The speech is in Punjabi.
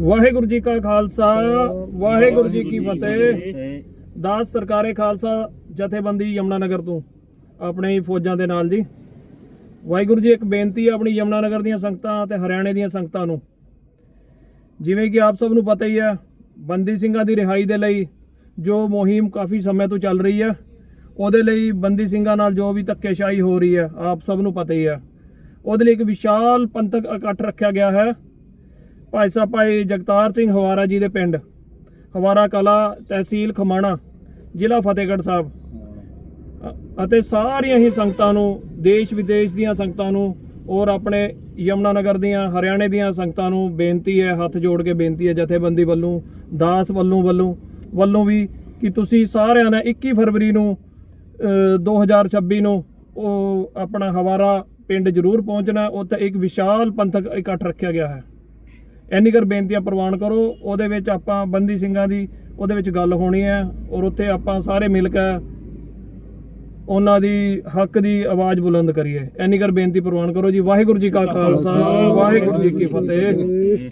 ਵਾਹਿਗੁਰੂ ਜੀ ਕਾ ਖਾਲਸਾ ਵਾਹਿਗੁਰੂ ਜੀ ਕੀ ਫਤਿਹ। ਦਾਸ ਸਰਕਾਰੇ ਖਾਲਸਾ ਜਥੇਬੰਦੀ ਯਮਨਾ ਨਗਰ ਤੋਂ ਆਪਣੇ ਹੀ ਫੌਜਾਂ ਦੇ ਨਾਲ ਜੀ। ਵਾਹਿਗੁਰੂ ਜੀ ਇੱਕ ਬੇਨਤੀ ਹੈ ਆਪਣੀ ਯਮਨਾ ਨਗਰ ਦੀਆਂ ਸੰਗਤਾਂ ਤੇ ਹਰਿਆਣੇ ਦੀਆਂ ਸੰਗਤਾਂ ਨੂੰ। ਜਿਵੇਂ ਕਿ ਆਪ ਸਭ ਨੂੰ ਪਤਾ ਹੀ ਹੈ ਬੰਦੀ ਸਿੰਘਾਂ ਦੀ ਰਿਹਾਈ ਦੇ ਲਈ ਜੋ ਮੁਹਿੰਮ ਕਾਫੀ ਸਮੇਂ ਤੋਂ ਚੱਲ ਰਹੀ ਹੈ ਉਹਦੇ ਲਈ ਬੰਦੀ ਸਿੰਘਾਂ ਨਾਲ ਜੋ ਵੀ ਧੱਕੇਸ਼ਾਹੀ ਹੋ ਰਹੀ ਹੈ ਆਪ ਸਭ ਨੂੰ ਪਤਾ ਹੀ ਹੈ ਉਹਦੇ ਲਈ ਇੱਕ ਵਿਸ਼ਾਲ ਪੰਥਕ ਇਕੱਠ ਰੱਖਿਆ ਗਿਆ ਹੈ। ਭਾਈ ਸਾਹਿਬ ਭਾਈ ਜਗਤਾਰ ਸਿੰਘ ਹਵਾਰਾ ਜੀ ਦੇ ਪਿੰਡ ਹਵਾਰਾ ਕਲਾ ਤਹਿਸੀਲ ਖਮਾਣਾ ਜ਼ਿਲ੍ਹਾ ਫਤਿਹਗੜ੍ਹ ਸਾਹਿਬ। ਅਤੇ ਸਾਰੀਆਂ ਹੀ ਸੰਗਤਾਂ ਨੂੰ ਦੇਸ਼ ਵਿਦੇਸ਼ ਦੀਆਂ ਸੰਗਤਾਂ ਨੂੰ ਔਰ ਆਪਣੇ ਯਮਨਾ ਨਗਰ ਦੀਆਂ ਹਰਿਆਣੇ ਦੀਆਂ ਸੰਗਤਾਂ ਨੂੰ ਬੇਨਤੀ ਹੈ ਹੱਥ ਜੋੜ ਕੇ ਬੇਨਤੀ ਹੈ ਜਥੇਬੰਦੀ ਵੱਲੋਂ ਦਾਸ ਵੱਲੋਂ ਵੱਲੋਂ ਵੱਲੋਂ ਵੀ ਕਿ ਤੁਸੀਂ ਸਾਰਿਆਂ ਨੇ 21 ਫਰਵਰੀ ਨੂੰ ਅ, 2026 ਨੂੰ ਉਹ ਆਪਣਾ ਹਵਾਰਾ ਪਿੰਡ ਜ਼ਰੂਰ ਪਹੁੰਚਣਾ ਉੱਥੇ ਇੱਕ ਵਿਸ਼ਾਲ ਪੰਥਕ ਇਕੱਠ ਰੱਖਿਆ ਗਿਆ ਹੈ। ਇੰਨੀ ਕਰ ਬੇਨਤੀਆਂ ਪ੍ਰਵਾਨ ਕਰੋ, ਉਹਦੇ ਵਿੱਚ ਆਪਾਂ ਬੰਦੀ ਸਿੰਘਾਂ ਦੀ ਉਹਦੇ ਵਿੱਚ ਗੱਲ ਹੋਣੀ ਹੈ ਔਰ ਉੱਥੇ ਆਪਾਂ ਸਾਰੇ ਮਿਲ ਕੇ ਉਹਨਾਂ ਦੀ ਹੱਕ ਦੀ ਆਵਾਜ਼ ਬੁਲੰਦ ਕਰੀਏ। ਇੰਨੀ ਕਰ ਬੇਨਤੀ ਪ੍ਰਵਾਨ ਕਰੋ ਜੀ। ਵਾਹਿਗੁਰੂ ਜੀ ਕਾ ਖਾਲਸਾ, ਵਾਹਿਗੁਰੂ ਜੀ ਕੀ ਫਤਿਹ।